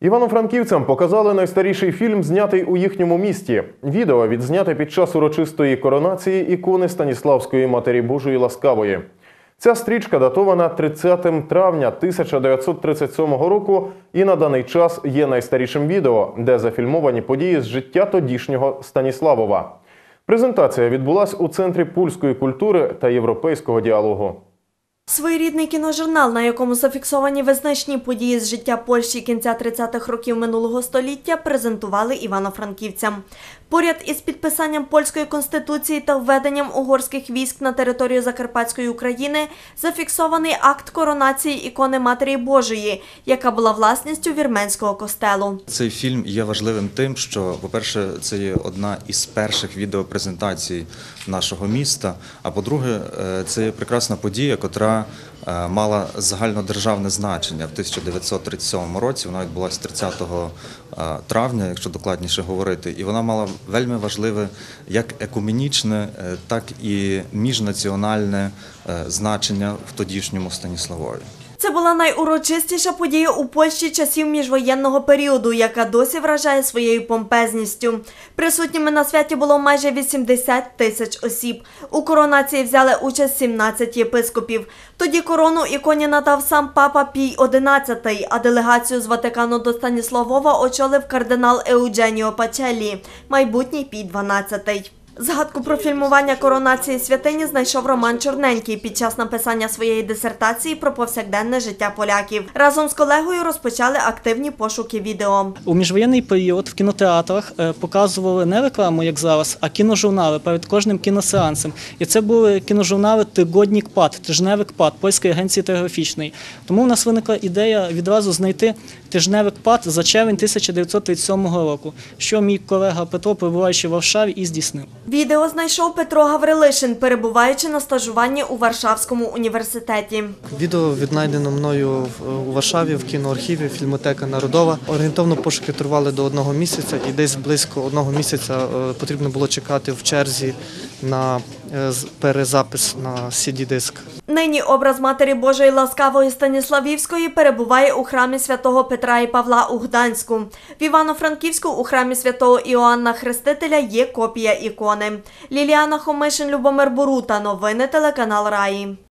Івано-франківцям показали найстаріший фільм, знятий у їхньому місті. Відео відзняте під час урочистої коронації ікони Станіславської Матері Божої Ласкавої. Ця стрічка датована 30 травня 1937 року і на даний час є найстарішим відео, де зафільмовані події з життя тодішнього Станіславова. Презентація відбулась у центрі польської культури та європейського діалогу. Своєрідний кіножурнал, на якому зафіксовані визначні події з життя Польщі кінця 30-х років минулого століття, презентували івано-франківцям. Поряд із підписанням польської конституції та введенням угорських військ на територію Закарпатської України зафіксований акт коронації ікони Матері Божої, яка була власністю вірменського костелу. Цей фільм є важливим тим, що, по-перше, це є одна із перших відеопрезентацій нашого міста. А по-друге, е, це є прекрасна подія, котра е, мала загальнодержавне значення в 1937 році. Вона відбулася 30 е, травня, якщо докладніше говорити, і вона мала вельми важливе як екуменічне, е, так і міжнаціональне значення в тодішньому Станіславові. Це була найурочистіша подія у Польщі часів міжвоєнного періоду, яка досі вражає своєю помпезністю. Присутніми на святі було майже 80 тисяч осіб. У коронації взяли участь 17 єпископів. Тоді корону іконі надав сам папа Пій XI, а делегацію з Ватикану до Станіславова очолив кардинал Еудженіо Пачеллі, майбутній Пій XII. Згадку про фільмування коронації святині знайшов Роман Чорненький під час написання своєї дисертації про повсякденне життя поляків. Разом з колегою розпочали активні пошуки відео. У міжвоєнний період в кінотеатрах е, показували не рекламу, як зараз, а кіножурнали перед кожним кіносеансом. І це були кіножурнали Тигоднік ПАД, тижневик ПАД Польської агенції телеграфічної. Тому в нас виникла ідея відразу знайти тижневик ПАД за червень 1937 року, що мій колега Петро, перебуваючи в Варшаві, і здійснив. Відео знайшов Петро Гаврилишин, перебуваючи на стажуванні у Варшавському університеті. Відео віднайдено мною у Варшаві в кіноархіві Фільмотека Народова. Орієнтовно пошуки тривали до одного місяця, і десь близько одного місяця е, потрібно було чекати в черзі на е, перезапис на CD-диск. Нині образ Матері Божої Ласкавої Станіславівської перебуває у храмі святого Петра і Павла у Гданську. В Івано-Франківську у храмі святого Іоанна Хрестителя є копія ікони. Ліліана Хомишин, Любомир Борута. Новини телеканал Раї.